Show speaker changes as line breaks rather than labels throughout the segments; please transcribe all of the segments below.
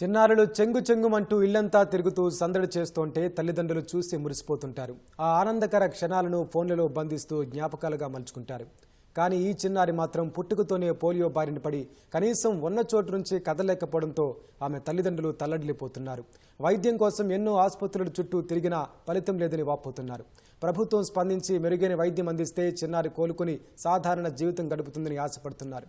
చిన్నారులు చెంగు చెంగుమంటూ ఇల్లంతా తిరుగుతూ సందడి చేస్తుంటే తల్లిదండ్రులు చూసి మురిసిపోతుంటారు. ఆ ఆనందకర క్షణాలను ఫోన్లలో బంధిస్తూ జ్ఞాపకాలుగా మలుచుకుంటారు. కానీ ఈ చిన్నారి మాత్రం పుట్టుకతోనే పోలియో బారిన పడి కనీసం ఉన్న చోటు నుంచి కదలేకపోవడంతో ఆమె తల్లిదండ్రులు తల్లడిల్లిపోతున్నారు. వైద్యం కోసం ఎన్నో ఆసుపత్రుల చుట్టూ తిరిగినా ఫలితం లేదని వాపోతున్నారు. ప్రభుత్వం స్పందించి మెరుగైన వైద్యం అందిస్తే చిన్నారి కోలుకుని సాధారణ జీవితం గడుపుతుందని ఆశపడుతున్నారు.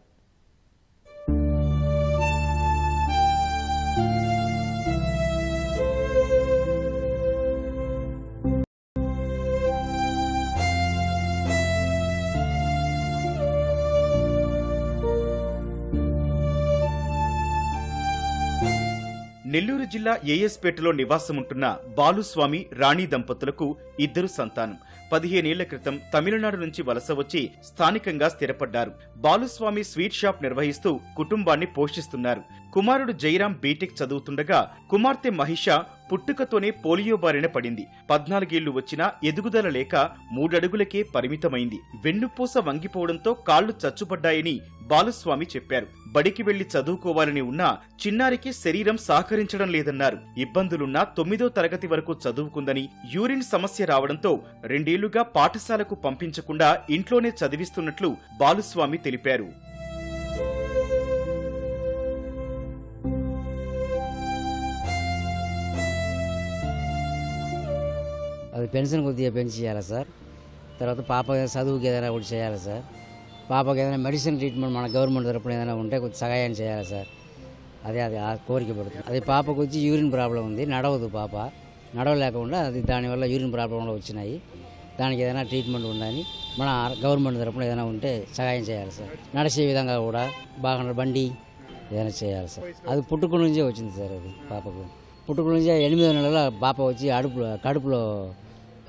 నెల్లూరు జిల్లా ఏఎస్పేటలో నివాసముంటున్న బాలుస్వామి రాణి దంపతులకు ఇద్దరు సంతానం. పదిహేనేళ్ళ క్రితం తమిళనాడు నుంచి వలస వచ్చి స్థానికంగా స్థిరపడ్డారు. బాలుస్వామి స్వీట్ షాప్ నిర్వహిస్తూ కుటుంబాన్ని పోషిస్తున్నారు. కుమారుడు జైరాం బీటెక్ చదువుతుండగా కుమార్తె మహిష పుట్టుకతోనే పోలియో బారిన పడింది. పద్నాలుగేళ్ళు వచ్చినా ఎదుగుదల లేక మూడడుగులకే పరిమితమైంది. వెన్నుపూస వంగిపోవడంతో కాళ్ళు చచ్చుపడ్డాయని బాలుస్వామి చెప్పారు. బడికి వెళ్ళి చదువుకోవాలని ఉన్నా చిన్నారికి శరీరం సహకరించడం లేదన్నారు. ఇబ్బందులున్నా తొమ్మిదో తరగతి వరకు చదువుకుందని యూరిన్ సమస్య రావడంతో ఏళ్ళుగా పాఠశాలకు పంపించకుండా ఇంట్లోనే చదివిస్తున్నట్లు బాలుస్వామి తెలిపారు.
అది పెన్షన్ కొద్దిగా పెంచి చేయాలి సార్. తర్వాత పాప చదువుకి ఏదైనా ఒకటి చేయాలి సార్. పాపకి ఏదైనా మెడిసిన్ ట్రీట్మెంట్ మన గవర్నమెంట్ తరపున ఏదైనా ఉంటే కొద్దిగా సహాయం చేయాలి సార్. అదే అది ఆ కోరిక పడుతుంది. అది పాపకు వచ్చి యూరిన్ ప్రాబ్లం ఉంది నడవదు పాప. నడవలేకుండా అది దానివల్ల యూరిన్ ప్రాబ్లం కూడా వచ్చినాయి. దానికి ఏదైనా ట్రీట్మెంట్ ఉందని మన గవర్నమెంట్ తరపున ఏదైనా ఉంటే సహాయం చేయాలి సార్. నడిచే విధంగా కూడా బాగా బండి ఏదైనా చేయాలి సార్. అది పుట్టుక నుంచే వచ్చింది సార్ అది పాపకు. పుట్టుక నుంచే ఎనిమిదో నెలల పాప వచ్చి అడుపులో కడుపులో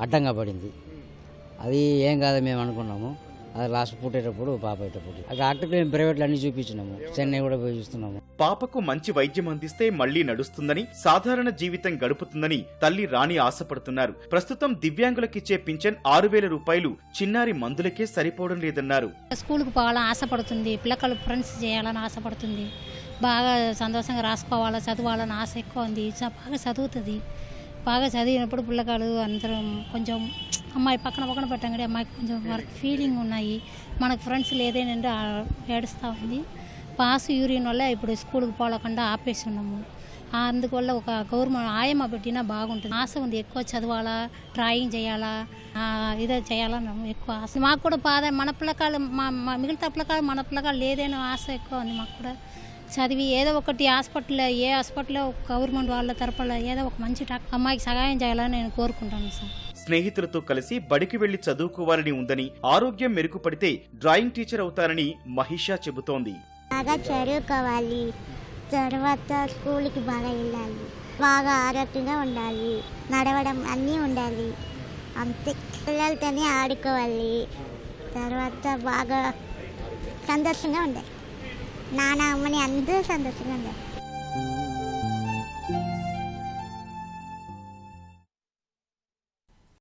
అడ్డంగా పడింది. అది ఏం కాదు మేము అనుకున్నాము. అది లాస్ట్ పుట్టేటప్పుడు పాప ఆ డాక్టర్కి మేము ప్రైవేట్లో అన్ని చూపించినాము. చెన్నై కూడా పోయి చూస్తున్నాము.
పాపకు మంచి వైద్యం అందిస్తే మళ్ళీ నడుస్తుందని సాధారణ జీవితం గడుపుతుందని తల్లి రాణి ఆశపడుతున్నారు. ప్రస్తుతం దివ్యాంగులకిచ్చే పింఛన్ ఆరు వేల రూపాయలు. చిన్నారి మందులకే సరిపోవడం లేదన్నారు.
స్కూల్కి పోవాలని ఆశపడుతుంది. పిల్లకాయలు ఫ్రెండ్స్ చేయాలని ఆశపడుతుంది. బాగా సంతోషంగా రాసుకోవాలా చదవాలని ఆశ ఎక్కువ ఉంది. బాగా చదువుతుంది. బాగా చదివినప్పుడు పిల్లకాయలు అందరం కొంచెం అమ్మాయి పక్కన పక్కన పెట్టాం కానీ అమ్మాయికి కొంచెం వర్క్ ఫీలింగ్ ఉన్నాయి. మనకు ఫ్రెండ్స్ లేదేనంటే ఏడుస్తూ ఉంది. పాస్ యూరిన్ వల్ల ఇప్పుడు స్కూల్కి పోలకుండా ఆపేసి ఉన్నాము అందువల్ల ఒక గవర్నమెంట్ ఆయమ్మ పెట్టినా బాగుంటుంది. ఆశ ఉంది ఎక్కువ చదవాలా డ్రాయింగ్ చేయాలా ఇదే చేయాలని ఎక్కువ ఆశ. మాకు కూడా బాధ మన పిల్లకాయలు మా మా మిగతా పిల్లకాయలు మన పిల్లకాయలు లేదేనో ఆశ ఎక్కువ ఉంది మాకు కూడా. చదివి ఏదో ఒకటి హాస్పిటల్ ఏ హాస్పిటల్లో గవర్నమెంట్ వాళ్ళ తరపున ఏదో ఒక మంచి డాక్టర్ అమ్మాయికి సహాయం చేయాలని నేను కోరుకుంటాను సార్.
స్నేహితులతో కలిసి బడికి వెళ్ళి చదువుకోవాలని ఉందని ఆరోగ్యం మెరుగుపడితే డ్రాయింగ్ టీచర్ అవుతానని మహిషా చెబుతోంది.
బాగా చదువుకోవాలి. తర్వాత స్కూల్కి బాగా వెళ్ళాలి. బాగా ఆరోగ్యంగా ఉండాలి. నడవడం అన్నీ ఉండాలి. అంతే. పిల్లలతోనే ఆడుకోవాలి. తర్వాత బాగా సంతోషంగా ఉండాలి. నాన్న అమ్మని అందరూ సంతోషంగా ఉండాలి